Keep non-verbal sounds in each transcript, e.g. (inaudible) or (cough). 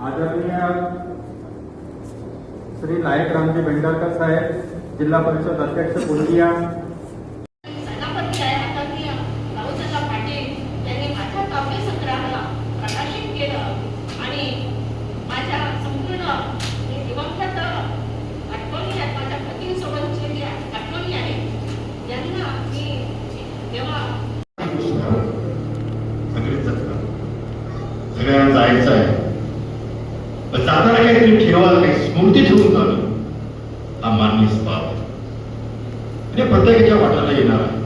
आदरणीय श्री नायक रामजी भेंडारकर साहेब जिला परिषद अध्यक्ष गोंदिया काहीतरी ठेवायला काही स्मृती ठेवून जाणं हा मानवी स्वभाव म्हणजे प्रत्येकाच्या वाटाला येणार आहे.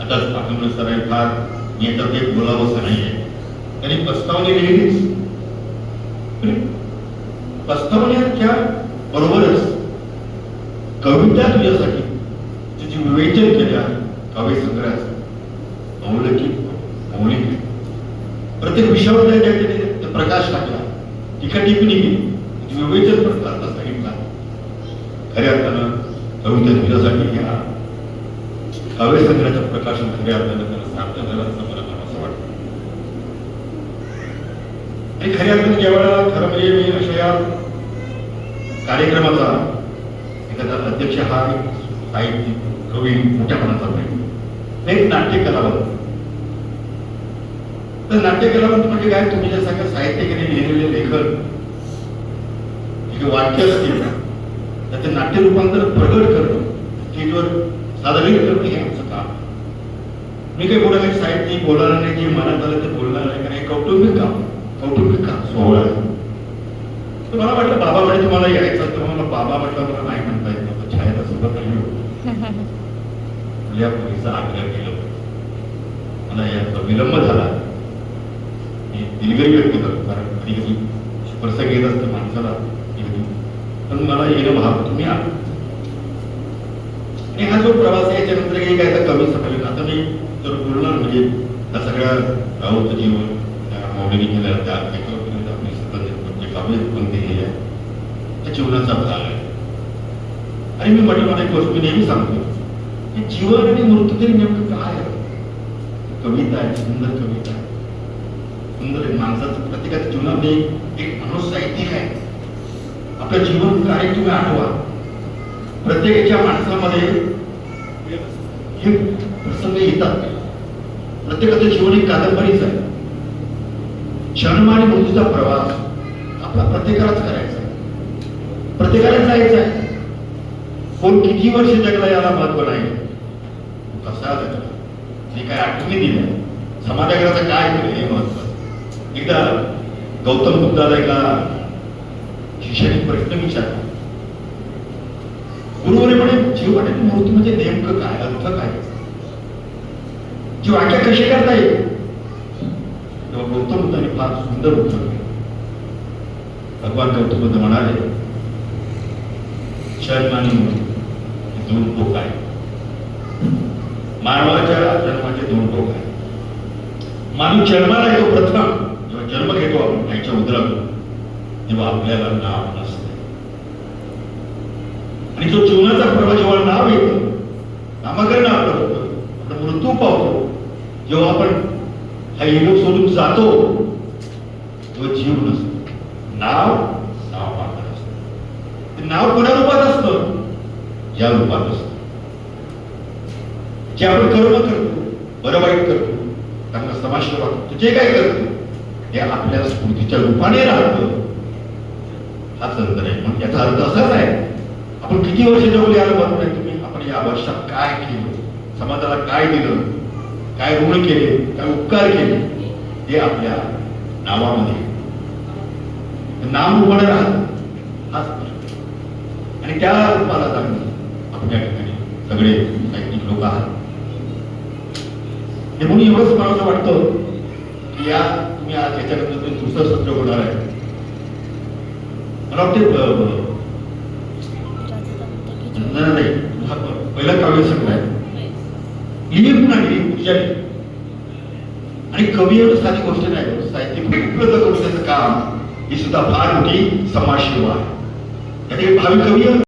आता आपण सर फार मी याच्यात एक बोलावंसं नाही आहे त्यांनी प्रस्तावने लिहिलीच. पण प्रस्तावनेच्या बरोबरच कविता तुझ्यासाठी तुझी विवेचन केल्या काव्य संग्रहाचं मौलिक मौलिक. प्रत्येक विषयावर त्या त्या- प्रकाश टाकला. टीका टिप्पणी केली. त्याचे विवेचन पण सांगितला. खऱ्या अर्थानं कविता तुझ्यासाठी घ्या काव्यसंग्रहाचं प्रकाशन खऱ्या अर्थानं त्याला सार्थ झालं असं मला असं वाटतं. आणि खऱ्या अर्थानं ज्या वेळेला खरं म्हणजे मी अशा या कार्यक्रमाचा एखादा अध्यक्ष हा एक साहित्यिक कवी मोठ्या मनाचा पाहिजे एक नाट्य कलावंत तर नाट्य कलावंत म्हणजे काय? तुम्ही जे सगळ्या साहित्यिकाने लिहिलेले लेखन वाक्य असतील त्याचे नाट्य रूपांतर प्रगट करणं स्टेजवर सादरीकरण करणं हे आमचं काम मी काही काही साहित्यिक बोलणार नाही जे मनात आलं ते बोलणार नाही कारण हे कौटुंबिक काम कौटुंबिक काम. सोहळा आहे तर मला वाटलं बाबा म्हणजे तुम्हाला यायचं तर मला बाबा म्हटलं मला नाही म्हणता येत नव्हतं छायाला सोबत नाही (laughs) या मुलीचा आग्रह केला मला याचा विलंब झाला. मी दिलगिरी व्यक्त करतो कारण कधी कधी प्रसंग येत असतं माणसाला पण मला येणं भाग तुम्ही आला. आणि हा जो प्रवास आहे याच्यानंतर काही काय तर कमी समजलं आता मी जर बोलणार म्हणजे हा सगळ्या राहूचं जीवन त्या मौलिनी केल्या त्या त्याच्यावर आपली संबंधित म्हणजे काव्य पण दिलेली आहे. त्या जीवनाचा भाग आहे. आणि मी म्हटलं मला एक गोष्ट मी नेहमी सांगतो. की जीवन आणि मृत्यू तरी नेमकं काय आहे? कविता आहे सुंदर कविता आहे. सुंदर आहे. माणसाचं प्रत्येकाच्या जीवनामध्ये म्हणजे एक माणूस साहित्यिक आहे. आपलं जीवन काय तुम्ही आठवा. प्रत्येकाच्या माणसामध्ये हे प्रसंग येतात. प्रत्येकाचं जीवन एक कादंबरीच आहे. जन्म आणि मृत्यूचा प्रवास आपला प्रत्येकालाच करायचा आहे. प्रत्येकाला जायचं आहे. कोण किती वर्ष जगला याला महत्त्व नाही. कसा जगला? जे काय आठवणी दिल्या. समाजाकडे काय केलं हे महत्त्व? एकदा गौतम बुद्धाला एका शिष्याने प्रश्न विचारला. गुरुवरे म्हणे जीव मूर्ती म्हणजे नेमकं काय? अर्थ काय? जी व्याख्या कशी करता येईल? तेव्हा गौतम बुद्धाने फार सुंदर उत्तर भगवान गौतम बुद्ध म्हणाले शर्म आणि मूर्ती दोन टोक आहे मानवाच्या जन्माचे दोन टोक आहे माणूस जन्माला येतो प्रथम जन्म घेतो आपण आईच्या उदरात तेव्हा आपल्याला नाव नसते. आणि जो जीवनाचा प्रवाह जेव्हा नाव येतो. नामकरण आपलं होतं. आपण मृत्यू पावतो. जेव्हा आपण हा युग सोडून जातो तेव्हा जीव नसतो. नाव नाव मात्र असतं. ते नाव कोणा रूपात असतं? या रूपात असतं. जे आपण कर्म करतो बरं वाईट करतो त्यांना समाज करतो जे काय करतो हे आपल्या स्फूर्तीच्या रूपाने राहतं. हाच अंतर आहे मग याचा अर्थ असाच आहे. आपण किती वर्ष जगले याला म्हणत नाही तुम्ही? आपण या वर्षात काय केलं? समाजाला काय दिलं? काय ऋण केले? काय उपकार केले? हे आपल्या नावामध्ये. नाम रूपाने राहत. हाच आणि त्या रूपाला जाणून आपल्या ठिकाणी सगळे साहित्यिक लोक आहात. हे म्हणून एवढंच मला असं वाटतं की या मी आज याच्यानंतर तुम्ही दुसरं सत्र होणार आहे. मला वाटते नाही पहिला काव्य संग्रह आहे. लिहिली पुन्हा लिहिली ऊर्जा आणि कवी एवढं साधी गोष्ट नाही साहित्य उपलब्ध करून त्याचं काम ही सुद्धा फार मोठी समाजसेवा आहे. त्याचे भावी कवी